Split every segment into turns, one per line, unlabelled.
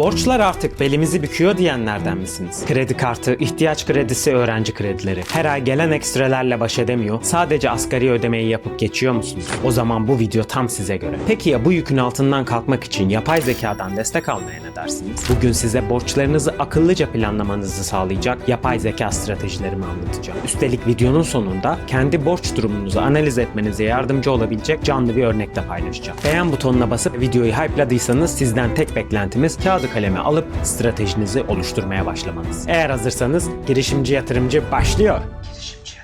Borçlar artık belimizi büküyor diyenlerden misiniz? Kredi kartı, ihtiyaç kredisi, öğrenci kredileri. Her ay gelen ekstrelerle baş edemiyor. Sadece asgari ödemeyi yapıp geçiyor musunuz? O zaman bu video tam size göre. Peki ya bu yükün altından kalkmak için yapay zekadan destek almaya ne dersiniz? Bugün size borçlarınızı akıllıca planlamanızı sağlayacak yapay zeka stratejilerimi anlatacağım. Üstelik videonun sonunda kendi borç durumunuzu analiz etmenize yardımcı olabilecek canlı bir örnek de paylaşacağım. Beğen butonuna basıp videoyu hype'ladıysanız sizden tek beklentimiz kağıdı kaleme alıp stratejinizi oluşturmaya başlamanız. Eğer hazırsanız girişimci yatırımcı başlıyor. Girişimci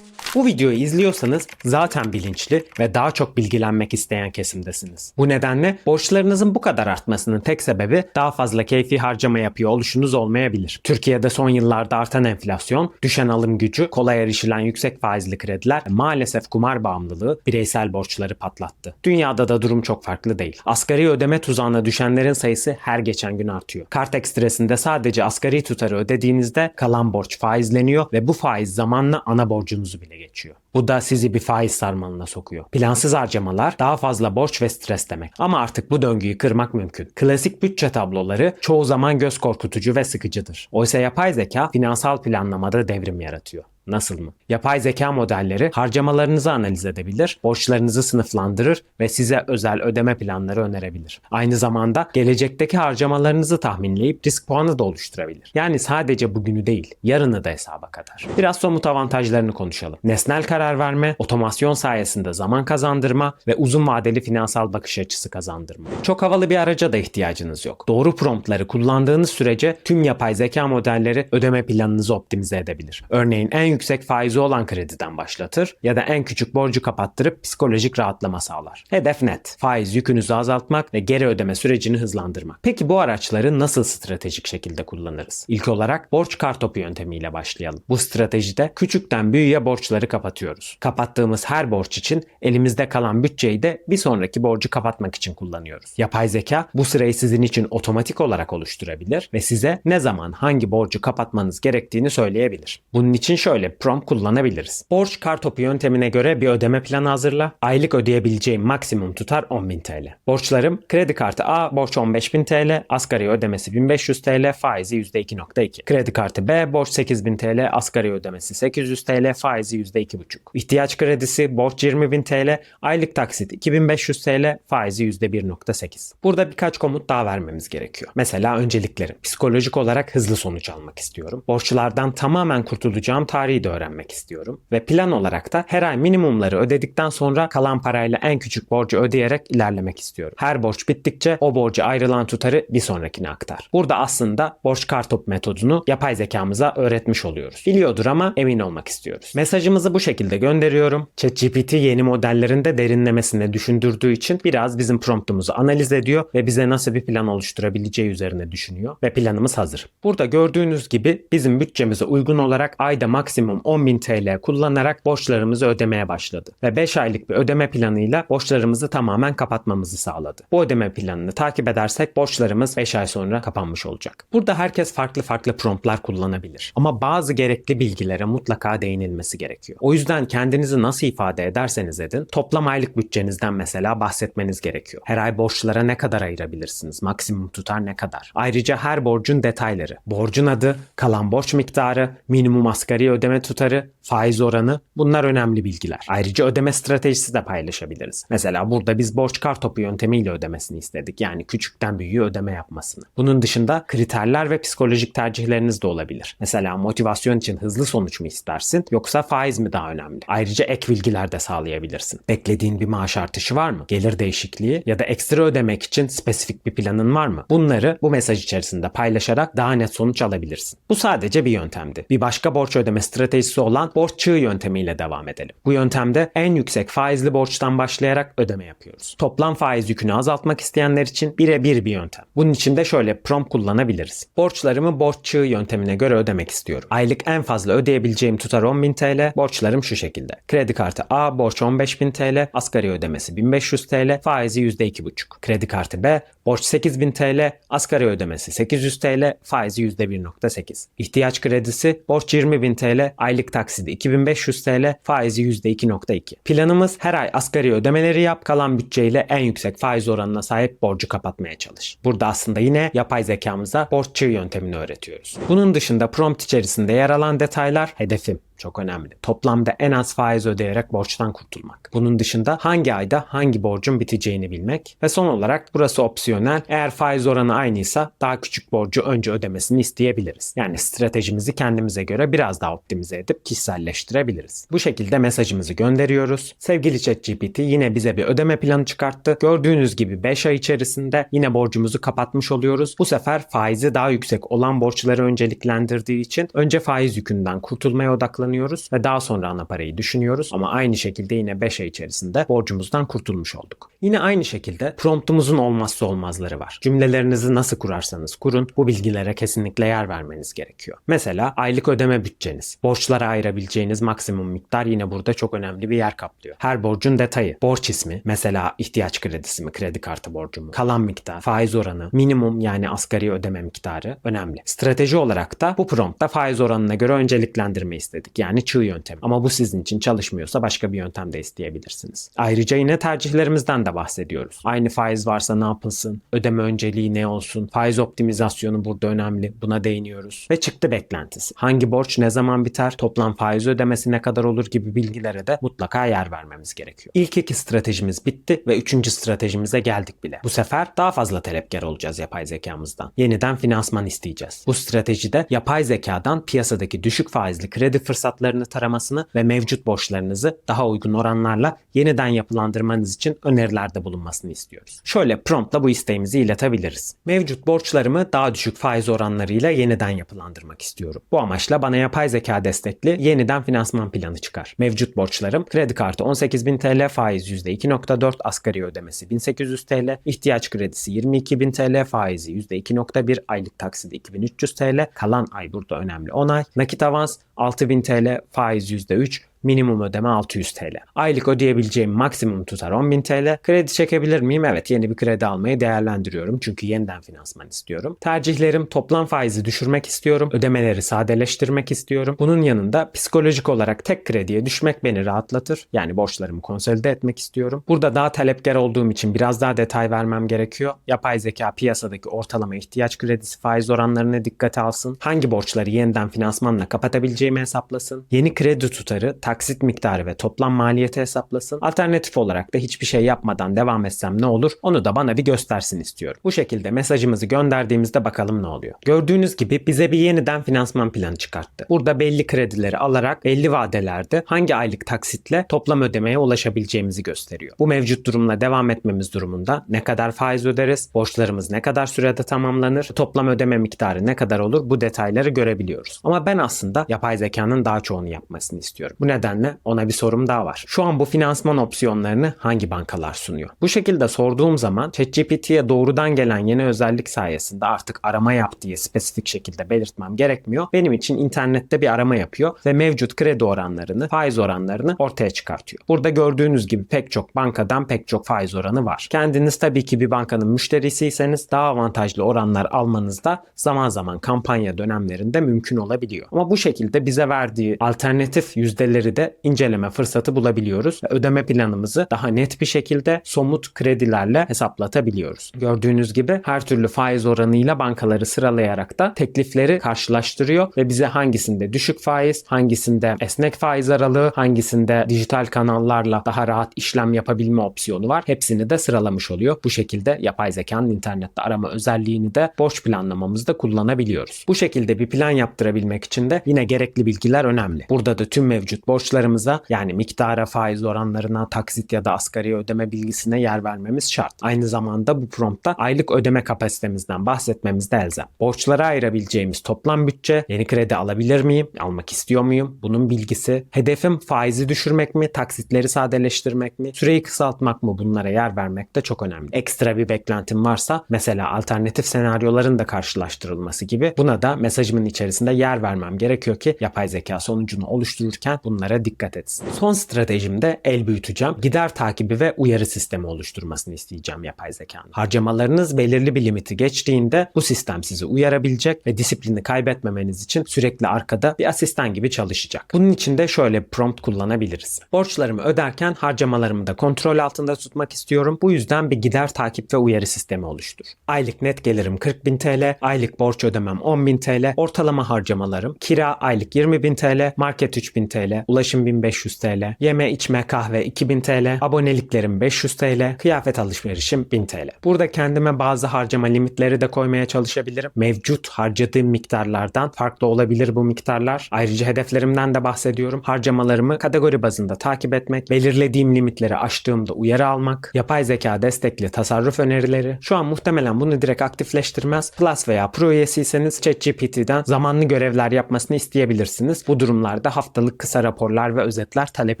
Bu videoyu izliyorsanız zaten bilinçli ve daha çok bilgilenmek isteyen kesimdesiniz. Bu nedenle borçlarınızın bu kadar artmasının tek sebebi daha fazla keyfi harcama yapıyor oluşunuz olmayabilir. Türkiye'de son yıllarda artan enflasyon, düşen alım gücü, kolay erişilen yüksek faizli krediler maalesef kumar bağımlılığı bireysel borçları patlattı. Dünyada da durum çok farklı değil. Asgari ödeme tuzağına düşenlerin sayısı her geçen gün artıyor. Kart ekstresinde sadece asgari tutarı ödediğinizde kalan borç faizleniyor ve bu faiz zamanla ana borcunuzu bile geçiyor. Bu da sizi bir faiz sarmalına sokuyor. Plansız harcamalar daha fazla borç ve stres demek. Ama artık bu döngüyü kırmak mümkün. Klasik bütçe tabloları çoğu zaman göz korkutucu ve sıkıcıdır. Oysa yapay zeka finansal planlamada devrim yaratıyor. Nasıl mı? Yapay zeka modelleri harcamalarınızı analiz edebilir, borçlarınızı sınıflandırır ve size özel ödeme planları önerebilir. Aynı zamanda gelecekteki harcamalarınızı tahminleyip risk puanı da oluşturabilir. Yani sadece bugünü değil, yarını da hesaba kadar. Biraz somut avantajlarını konuşalım. Nesnel karar verme, otomasyon sayesinde zaman kazandırma ve uzun vadeli finansal bakış açısı kazandırma. Çok havalı bir araca da ihtiyacınız yok. Doğru promptları kullandığınız sürece tüm yapay zeka modelleri ödeme planınızı optimize edebilir. Örneğin en yüksek faizi olan krediden başlatır ya da en küçük borcu kapattırıp psikolojik rahatlama sağlar. Hedef net. Faiz yükünüzü azaltmak ve geri ödeme sürecini hızlandırmak. Peki bu araçları nasıl stratejik şekilde kullanırız? İlk olarak borç kartopu yöntemiyle başlayalım. Bu stratejide küçükten büyüğe borçları kapatıyoruz. Kapattığımız her borç için elimizde kalan bütçeyi de bir sonraki borcu kapatmak için kullanıyoruz. Yapay zeka bu sırayı sizin için otomatik olarak oluşturabilir ve size ne zaman hangi borcu kapatmanız gerektiğini söyleyebilir. Bunun için şöyle bir prompt kullanabiliriz. Borç kartopu yöntemine göre bir ödeme planı hazırla. Aylık ödeyebileceğim maksimum tutar 10.000 TL. Borçlarım kredi kartı A borç 15.000 TL, asgari ödemesi 1500 TL, faizi %2.2. Kredi kartı B borç 8.000 TL, asgari ödemesi 800 TL, faizi %2.5. İhtiyaç kredisi borç 20.000 TL, aylık taksit 2500 TL, faizi %1.8. Burada birkaç komut daha vermemiz gerekiyor. Mesela önceliklerim. Psikolojik olarak hızlı sonuç almak istiyorum. Borçlardan tamamen kurtulacağım tarihi de öğrenmek istiyorum. Ve plan olarak da her ay minimumları ödedikten sonra kalan parayla en küçük borcu ödeyerek ilerlemek istiyorum. Her borç bittikçe o borcu ayrılan tutarı bir sonrakine aktar. Burada aslında borç kartop metodunu yapay zekamıza öğretmiş oluyoruz. Biliyordur ama emin olmak istiyoruz. Mesajımızı bu şekilde gönderiyorum. ChatGPT yeni modellerinde derinlemesine düşündürdüğü için biraz bizim promptumuzu analiz ediyor ve bize nasıl bir plan oluşturabileceği üzerine düşünüyor ve planımız hazır. Burada gördüğünüz gibi bizim bütçemize uygun olarak ayda maksimum 10.000 TL kullanarak borçlarımızı ödemeye başladı ve 5 aylık bir ödeme planıyla borçlarımızı tamamen kapatmamızı sağladı. Bu ödeme planını takip edersek borçlarımız 5 ay sonra kapanmış olacak. Burada herkes farklı farklı promptlar kullanabilir ama bazı gerekli bilgilere mutlaka değinilmesi gerekiyor. O yüzden kendinizi nasıl ifade ederseniz edin toplam aylık bütçenizden mesela bahsetmeniz gerekiyor. Her ay borçlara ne kadar ayırabilirsiniz? Maksimum tutar ne kadar? Ayrıca her borcun detayları, borcun adı, kalan borç miktarı, minimum asgari ödeme tutarı, faiz oranı bunlar önemli bilgiler. Ayrıca ödeme stratejisi de paylaşabiliriz. Mesela burada biz borç kartopu yöntemiyle ödemesini istedik. Yani küçükten büyüğe ödeme yapmasını. Bunun dışında kriterler ve psikolojik tercihleriniz de olabilir. Mesela motivasyon için hızlı sonuç mu istersin yoksa faiz mi daha önemli? Ayrıca ek bilgiler de sağlayabilirsin. Beklediğin bir maaş artışı var mı? Gelir değişikliği ya da ekstra ödemek için spesifik bir planın var mı? Bunları bu mesaj içerisinde paylaşarak daha net sonuç alabilirsin. Bu sadece bir yöntemdi. Bir başka borç ödeme stratejisi olan borç çığ yöntemiyle devam edelim. Bu yöntemde en yüksek faizli borçtan başlayarak ödeme yapıyoruz. Toplam faiz yükünü azaltmak isteyenler için birebir bir yöntem. Bunun için de şöyle prompt kullanabiliriz. Borçlarımı borç çığ yöntemine göre ödemek istiyorum. Aylık en fazla ödeyebileceğim tutar 10.000 TL. Borçlarım şu şekilde. Kredi kartı A borç 15.000 TL, asgari ödemesi 1500 TL, faizi %2,5. Kredi kartı B borç 8.000 TL, asgari ödemesi 800 TL, faizi %1.8. İhtiyaç kredisi borç 20.000 TL, Aylık taksidi 2500 TL, faizi %2.2. Planımız her ay asgari ödemeleri yap, kalan bütçeyle en yüksek faiz oranına sahip borcu kapatmaya çalış. Burada aslında yine yapay zekamıza borç çığ yöntemini öğretiyoruz. Bunun dışında prompt içerisinde yer alan detaylar hedefim çok önemli. Toplamda en az faiz ödeyerek borçtan kurtulmak. Bunun dışında hangi ayda hangi borcun biteceğini bilmek ve son olarak burası opsiyonel. Eğer faiz oranı aynıysa daha küçük borcu önce ödemesini isteyebiliriz. Yani stratejimizi kendimize göre biraz daha optimize edip kişiselleştirebiliriz. Bu şekilde mesajımızı gönderiyoruz. Sevgili ChatGPT yine bize bir ödeme planı çıkarttı. Gördüğünüz gibi 5 ay içerisinde yine borcumuzu kapatmış oluyoruz. Bu sefer faizi daha yüksek olan borçları önceliklendirdiği için önce faiz yükünden kurtulmaya odaklanıyoruz ve daha sonra ana parayı düşünüyoruz ama aynı şekilde yine 5 ay içerisinde borcumuzdan kurtulmuş olduk. Yine aynı şekilde promptumuzun olmazsa olmazları var. Cümlelerinizi nasıl kurarsanız kurun bu bilgilere kesinlikle yer vermeniz gerekiyor. Mesela aylık ödeme bütçeniz, borçlara ayırabileceğiniz maksimum miktar yine burada çok önemli bir yer kaplıyor. Her borcun detayı, borç ismi, mesela ihtiyaç kredisi mi, kredi kartı borcu mu, kalan miktar, faiz oranı, minimum yani asgari ödeme miktarı önemli. Strateji olarak da bu promptta faiz oranına göre önceliklendirme istedik. Yani çığ yöntemi. Ama bu sizin için çalışmıyorsa başka bir yöntem de isteyebilirsiniz. Ayrıca yine tercihlerimizden de bahsediyoruz. Aynı faiz varsa ne yapılsın? Ödeme önceliği ne olsun? Faiz optimizasyonu burada önemli. Buna değiniyoruz. Ve çıktı beklentisi. Hangi borç ne zaman biter? Toplam faiz ödemesi ne kadar olur gibi bilgilere de mutlaka yer vermemiz gerekiyor. İlk iki stratejimiz bitti ve üçüncü stratejimize geldik bile. Bu sefer daha fazla talepkar olacağız yapay zekamızdan. Yeniden finansman isteyeceğiz. Bu stratejide yapay zekadan piyasadaki düşük faizli kredi fırsatlarını taramasını ve mevcut borçlarınızı daha uygun oranlarla yeniden yapılandırmanız için önerilerde bulunmasını istiyoruz. Şöyle promptla bu isteğimizi iletebiliriz. Mevcut borçlarımı daha düşük faiz oranlarıyla yeniden yapılandırmak istiyorum. Bu amaçla bana yapay zeka destekli yeniden finansman planı çıkar. Mevcut borçlarım kredi kartı 18.000 TL, faiz %2.4, asgari ödemesi 1800 TL, ihtiyaç kredisi 22.000 TL, faizi %2.1, aylık taksidi 2300 TL, kalan ay burada önemli 10 ay, nakit avans 6000 TL, faiz %3, minimum ödeme 600 TL. Aylık ödeyebileceğim maksimum tutar 10.000 TL. Kredi çekebilir miyim? Evet yeni bir kredi almayı değerlendiriyorum. Çünkü yeniden finansman istiyorum. Tercihlerim toplam faizi düşürmek istiyorum. Ödemeleri sadeleştirmek istiyorum. Bunun yanında psikolojik olarak tek krediye düşmek beni rahatlatır. Yani borçlarımı konsolide etmek istiyorum. Burada daha talepkar olduğum için biraz daha detay vermem gerekiyor. Yapay zeka piyasadaki ortalama ihtiyaç kredisi faiz oranlarına dikkate alsın. Hangi borçları yeniden finansmanla kapatabileceğimi hesaplasın. Yeni kredi tutarı, taksit miktarı ve toplam maliyeti hesaplasın. Alternatif olarak da hiçbir şey yapmadan devam etsem ne olur onu da bana bir göstersin istiyorum. Bu şekilde mesajımızı gönderdiğimizde bakalım ne oluyor. Gördüğünüz gibi bize bir yeniden finansman planı çıkarttı. Burada belli kredileri alarak belli vadelerde hangi aylık taksitle toplam ödemeye ulaşabileceğimizi gösteriyor. Bu mevcut durumla devam etmemiz durumunda ne kadar faiz öderiz, borçlarımız ne kadar sürede tamamlanır, toplam ödeme miktarı ne kadar olur bu detayları görebiliyoruz. Ama ben aslında yapay zekanın daha çoğunu yapmasını istiyorum. Bu nedenle ona bir sorum daha var. Şu an bu finansman opsiyonlarını hangi bankalar sunuyor? Bu şekilde sorduğum zaman ChatGPT'ye doğrudan gelen yeni özellik sayesinde artık arama yap diye spesifik şekilde belirtmem gerekmiyor. Benim için internette bir arama yapıyor ve mevcut kredi oranlarını, faiz oranlarını ortaya çıkartıyor. Burada gördüğünüz gibi pek çok bankadan pek çok faiz oranı var. Kendiniz tabii ki bir bankanın müşterisiyseniz daha avantajlı oranlar almanız da zaman zaman kampanya dönemlerinde mümkün olabiliyor. Ama bu şekilde bize verdiği alternatif yüzdeleri de inceleme fırsatı bulabiliyoruz ödeme planımızı daha net bir şekilde somut kredilerle hesaplatabiliyoruz. Gördüğünüz gibi her türlü faiz oranıyla bankaları sıralayarak da teklifleri karşılaştırıyor ve bize hangisinde düşük faiz, hangisinde esnek faiz aralığı, hangisinde dijital kanallarla daha rahat işlem yapabilme opsiyonu var. Hepsini de sıralamış oluyor. Bu şekilde yapay zekanın internette arama özelliğini de borç planlamamızda kullanabiliyoruz. Bu şekilde bir plan yaptırabilmek için de yine gerekli bilgiler önemli. Burada da tüm mevcut borçlarımıza yani miktara, faiz oranlarına, taksit ya da asgari ödeme bilgisine yer vermemiz şart. Aynı zamanda bu promptta aylık ödeme kapasitemizden bahsetmemiz de elzem. Borçlara ayırabileceğimiz toplam bütçe, yeni kredi alabilir miyim, almak istiyor muyum, bunun bilgisi, hedefim faizi düşürmek mi, taksitleri sadeleştirmek mi, süreyi kısaltmak mı bunlara yer vermek de çok önemli. Ekstra bir beklentim varsa mesela alternatif senaryoların da karşılaştırılması gibi buna da mesajımın içerisinde yer vermem gerekiyor ki yapay zeka sonucunu oluştururken bunları bunlara dikkat etsin. Son stratejimde el büyüteceğim. Gider takibi ve uyarı sistemi oluşturmasını isteyeceğim yapay zekanın. Harcamalarınız belirli bir limiti geçtiğinde bu sistem sizi uyarabilecek ve disiplini kaybetmemeniz için sürekli arkada bir asistan gibi çalışacak. Bunun için de şöyle bir prompt kullanabiliriz. Borçlarımı öderken harcamalarımı da kontrol altında tutmak istiyorum. Bu yüzden bir gider takip ve uyarı sistemi oluştur. Aylık net gelirim 40.000 TL, aylık borç ödemem 10.000 TL, ortalama harcamalarım, kira aylık 20.000 TL, market 3.000 TL, ulaşım 1500 TL, yeme içme kahve 2000 TL, aboneliklerim 500 TL, kıyafet alışverişim 1000 TL. Burada kendime bazı harcama limitleri de koymaya çalışabilirim. Mevcut harcadığım miktarlardan farklı olabilir bu miktarlar. Ayrıca hedeflerimden de bahsediyorum. Harcamalarımı kategori bazında takip etmek, belirlediğim limitleri aştığımda uyarı almak, yapay zeka destekli tasarruf önerileri. Şu an muhtemelen bunu direkt aktifleştirmez. Plus veya Pro üyesiyseniz ChatGPT'den zamanlı görevler yapmasını isteyebilirsiniz. Bu durumlarda haftalık kısa raporlar ve özetler talep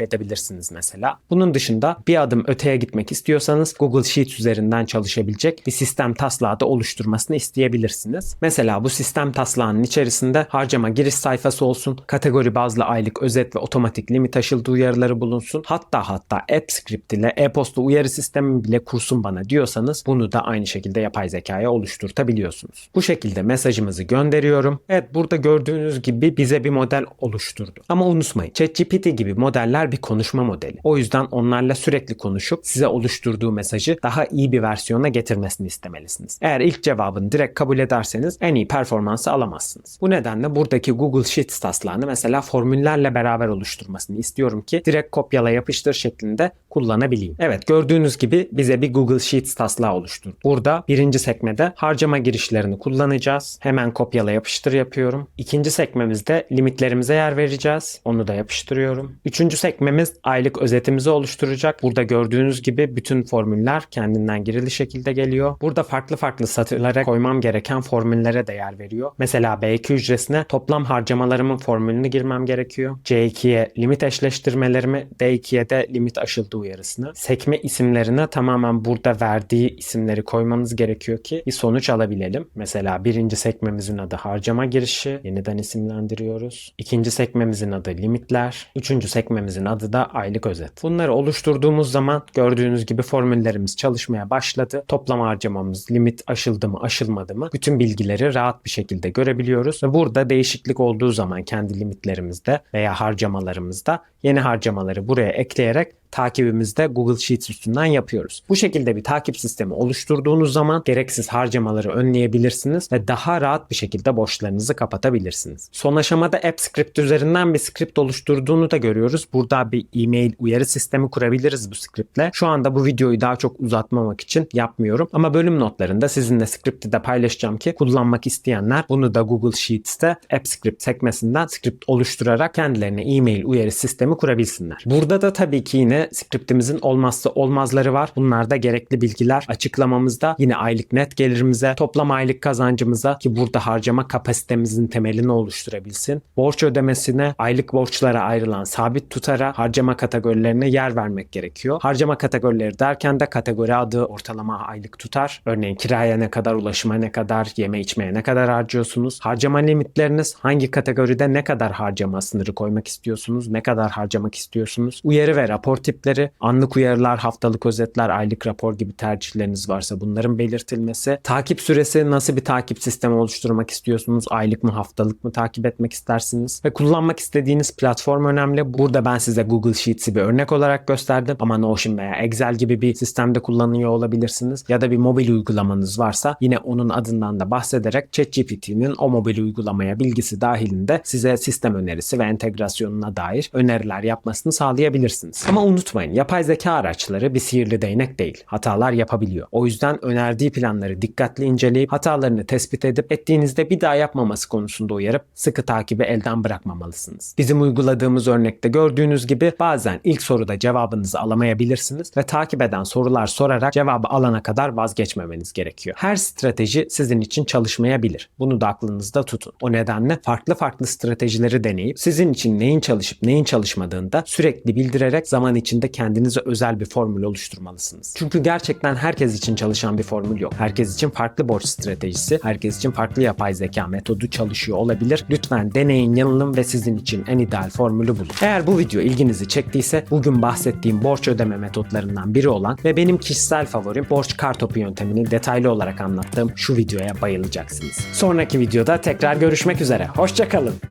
edebilirsiniz mesela. Bunun dışında bir adım öteye gitmek istiyorsanız Google Sheets üzerinden çalışabilecek bir sistem taslağı da oluşturmasını isteyebilirsiniz. Mesela bu sistem taslağının içerisinde harcama giriş sayfası olsun, kategori bazlı aylık özet ve otomatik limit aşıldı uyarıları bulunsun. Hatta hatta AppScript ile e-posta uyarı sistemi bile kursun bana diyorsanız bunu da aynı şekilde yapay zekaya oluşturtabiliyorsunuz. Bu şekilde mesajımızı gönderiyorum. Evet burada gördüğünüz gibi bize bir model oluşturdu. Ama unutmayın ChatGPT gibi modeller bir konuşma modeli. O yüzden onlarla sürekli konuşup size oluşturduğu mesajı daha iyi bir versiyona getirmesini istemelisiniz. Eğer ilk cevabını direkt kabul ederseniz en iyi performansı alamazsınız. Bu nedenle buradaki Google Sheets taslağını mesela formüllerle beraber oluşturmasını istiyorum ki direkt kopyala yapıştır şeklinde kullanabileyim. Evet gördüğünüz gibi bize bir Google Sheets taslağı oluşturdu. Burada birinci sekmede harcama girişlerini kullanacağız. Hemen kopyala yapıştır yapıyorum. İkinci sekmemizde limitlerimize yer vereceğiz. Onu da yapıştırıyorum. Üçüncü sekmemiz aylık özetimizi oluşturacak. Burada gördüğünüz gibi bütün formüller kendinden girili şekilde geliyor. Burada farklı farklı satırlara koymam gereken formüllere de yer veriyor. Mesela B2 hücresine toplam harcamalarımın formülünü girmem gerekiyor. C2'ye limit eşleştirmelerimi, D2'ye de limit aşıldı uyarısını. Sekme isimlerine tamamen burada verdiği isimleri koymamız gerekiyor ki bir sonuç alabilelim. Mesela birinci sekmemizin adı harcama girişi. Yeniden isimlendiriyoruz. İkinci sekmemizin adı limitler. Üçüncü sekmemizin adı da aylık özet. Bunları oluşturduğumuz zaman gördüğünüz gibi formüllerimiz çalışmaya başladı. Toplam harcamamız limit aşıldı mı aşılmadı mı bütün bilgileri rahat bir şekilde görebiliyoruz. Ve burada değişiklik olduğu zaman kendi limitlerimizde veya harcamalarımızda yeni harcamaları buraya ekleyerek takibimizde Google Sheets üstünden yapıyoruz. Bu şekilde bir takip sistemi oluşturduğunuz zaman gereksiz harcamaları önleyebilirsiniz ve daha rahat bir şekilde borçlarınızı kapatabilirsiniz. Son aşamada AppScript üzerinden bir script oluşturduğunu da görüyoruz. Burada bir e-mail uyarı sistemi kurabiliriz bu scriptle. Şu anda bu videoyu daha çok uzatmamak için yapmıyorum ama bölüm notlarında sizinle script'i de paylaşacağım ki kullanmak isteyenler bunu da Google Sheets'te AppScript sekmesinden script oluşturarak kendilerine e-mail uyarı sistemi kurabilsinler. Burada da tabii ki yine scriptimizin olmazsa olmazları var. Bunlar da gerekli bilgiler açıklamamızda yine aylık net gelirimize, toplam aylık kazancımıza ki burada harcama kapasitemizin temelini oluşturabilsin. Borç ödemesine, aylık borçlara ayrılan sabit tutara, harcama kategorilerine yer vermek gerekiyor. Harcama kategorileri derken de kategori adı, ortalama aylık tutar. Örneğin kiraya ne kadar, ulaşıma ne kadar, yeme içmeye ne kadar harcıyorsunuz? Harcama limitleriniz hangi kategoride ne kadar harcama sınırı koymak istiyorsunuz? Ne kadar harcamak istiyorsunuz? Uyarı ve rapor tipleri, anlık uyarılar, haftalık özetler, aylık rapor gibi tercihleriniz varsa bunların belirtilmesi. Takip süresi nasıl bir takip sistemi oluşturmak istiyorsunuz? Aylık mı, haftalık mı takip etmek istersiniz? Ve kullanmak istediğiniz platform önemli. Burada ben size Google Sheets'i bir örnek olarak gösterdim ama Notion veya Excel gibi bir sistemde kullanıyor olabilirsiniz. Ya da bir mobil uygulamanız varsa yine onun adından da bahsederek ChatGPT'nin o mobil uygulamaya bilgisi dahilinde size sistem önerisi ve entegrasyonuna dair öneriler yapmasını sağlayabilirsiniz. Ama unutmayın yapay zeka araçları bir sihirli değnek değil. Hatalar yapabiliyor. O yüzden önerdiği planları dikkatli inceleyip hatalarını tespit edip ettiğinizde bir daha yapmaması konusunda uyarıp sıkı takibi elden bırakmamalısınız. Bizim uyguladığımız örnekte gördüğünüz gibi bazen ilk soruda cevabınızı alamayabilirsiniz ve takip eden sorular sorarak cevabı alana kadar vazgeçmemeniz gerekiyor. Her strateji sizin için çalışmayabilir. Bunu da aklınızda tutun. O nedenle farklı farklı stratejileri deneyip sizin için neyin çalışıp neyin çalışmadığını da sürekli bildirerek zaman içinde için de kendinize özel bir formül oluşturmalısınız. Çünkü gerçekten herkes için çalışan bir formül yok. Herkes için farklı borç stratejisi, herkes için farklı yapay zeka metodu çalışıyor olabilir. Lütfen deneyin, yanılın ve sizin için en ideal formülü bulun. Eğer bu video ilginizi çektiyse bugün bahsettiğim borç ödeme metotlarından biri olan ve benim kişisel favorim borç kartopu yöntemini detaylı olarak anlattığım şu videoya bayılacaksınız. Sonraki videoda tekrar görüşmek üzere. Hoşçakalın.